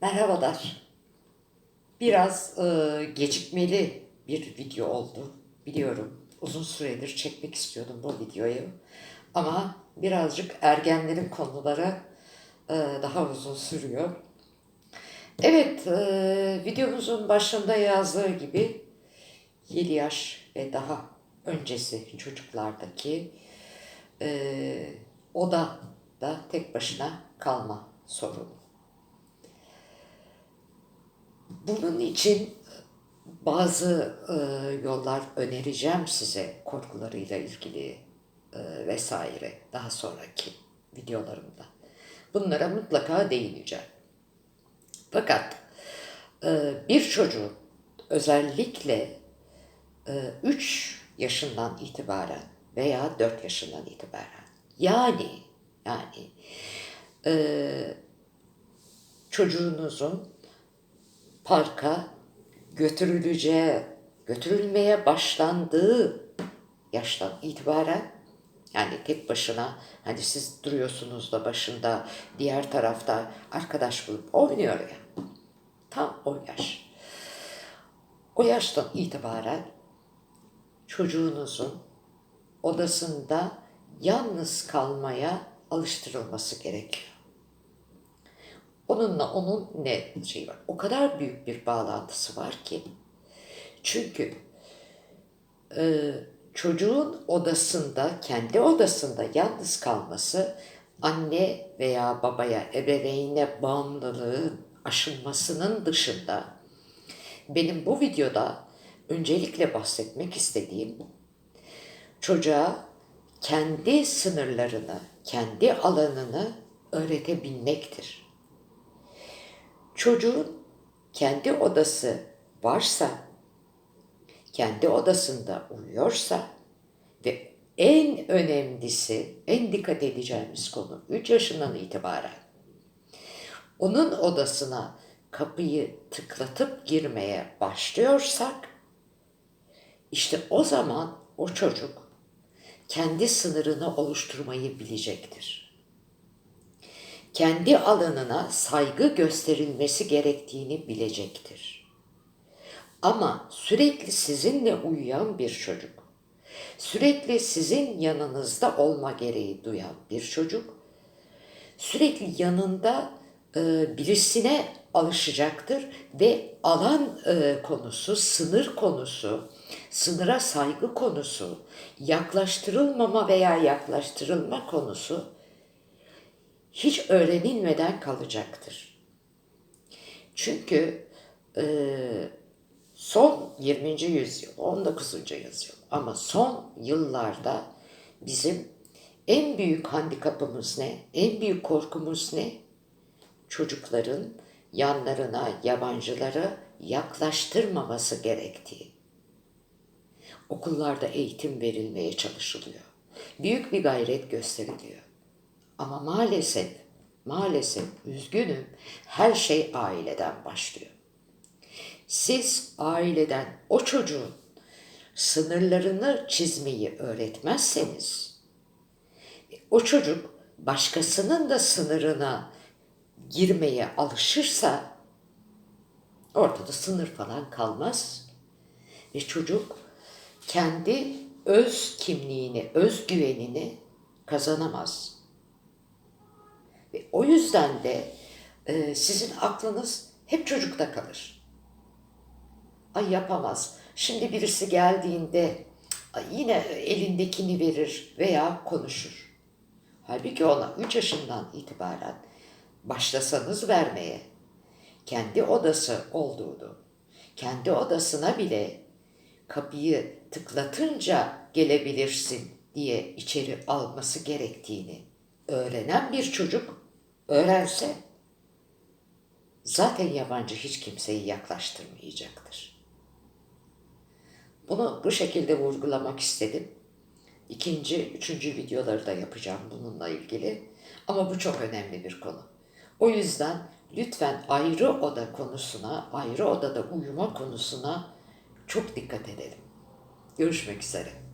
Merhabalar. Biraz e, gecikmeli bir video oldu. Biliyorum. Uzun süredir çekmek istiyordum bu videoyu. Ama birazcık ergenlerin konuları e, daha uzun sürüyor. Evet, e, videomuzun başında yazdığı gibi 7 yaş ve daha öncesi çocuklardaki e, odada tek başına kalma sorunu. Bunun için bazı e, yollar önereceğim size korkularıyla ilgili e, vesaire daha sonraki videolarımda. Bunlara mutlaka değineceğim. Fakat e, bir çocuğun özellikle 3 yaşından itibaren veya 4 yaşından itibaren yani yani e, çocuğunuzun parka götürüleceği, götürülmeye başlandığı yaştan itibaren yani tek başına hani siz duruyorsunuz da başında diğer tarafta arkadaş bulup oynuyor ya. Tam o yaş. O yaştan itibaren çocuğunuzun odasında yalnız kalmaya alıştırılması gerekiyor. Onunla onun ne şey var? O kadar büyük bir bağlantısı var ki. Çünkü e, çocuğun odasında, kendi odasında yalnız kalması anne veya babaya, ebeveyne bağımlılığın aşılmasının dışında benim bu videoda öncelikle bahsetmek istediğim çocuğa kendi sınırlarını, kendi alanını öğretebilmektir. Çocuğun kendi odası varsa, kendi odasında uyuyorsa ve en önemlisi, en dikkat edeceğimiz konu 3 yaşından itibaren onun odasına kapıyı tıklatıp girmeye başlıyorsak işte o zaman o çocuk kendi sınırını oluşturmayı bilecektir. Kendi alanına saygı gösterilmesi gerektiğini bilecektir. Ama sürekli sizinle uyuyan bir çocuk, sürekli sizin yanınızda olma gereği duyan bir çocuk, sürekli yanında e, birisine alışacaktır ve alan e, konusu, sınır konusu, sınıra saygı konusu, yaklaştırılmama veya yaklaştırılma konusu hiç öğrenilmeden kalacaktır. Çünkü e, son 20. yüzyıl, 19. yüzyıl ama son yıllarda bizim en büyük handikapımız ne? En büyük korkumuz ne? Çocukların yanlarına yabancılara yaklaştırmaması gerektiği. Okullarda eğitim verilmeye çalışılıyor. Büyük bir gayret gösteriliyor. Ama maalesef, maalesef üzgünüm her şey aileden başlıyor. Siz aileden o çocuğun sınırlarını çizmeyi öğretmezseniz o çocuk başkasının da sınırına girmeye alışırsa ortada sınır falan kalmaz ve çocuk kendi öz kimliğini, öz güvenini kazanamaz. Ve o yüzden de e, sizin aklınız hep çocukta kalır. Ay yapamaz. Şimdi birisi geldiğinde yine elindekini verir veya konuşur. Halbuki ona 3 yaşından itibaren başlasanız vermeye, kendi odası olduğunu, kendi odasına bile kapıyı tıklatınca gelebilirsin diye içeri alması gerektiğini öğrenen bir çocuk öğrense zaten yabancı hiç kimseyi yaklaştırmayacaktır. Bunu bu şekilde vurgulamak istedim. İkinci, üçüncü videoları da yapacağım bununla ilgili. Ama bu çok önemli bir konu. O yüzden lütfen ayrı oda konusuna, ayrı odada uyuma konusuna çok dikkat edelim. Görüşmek üzere.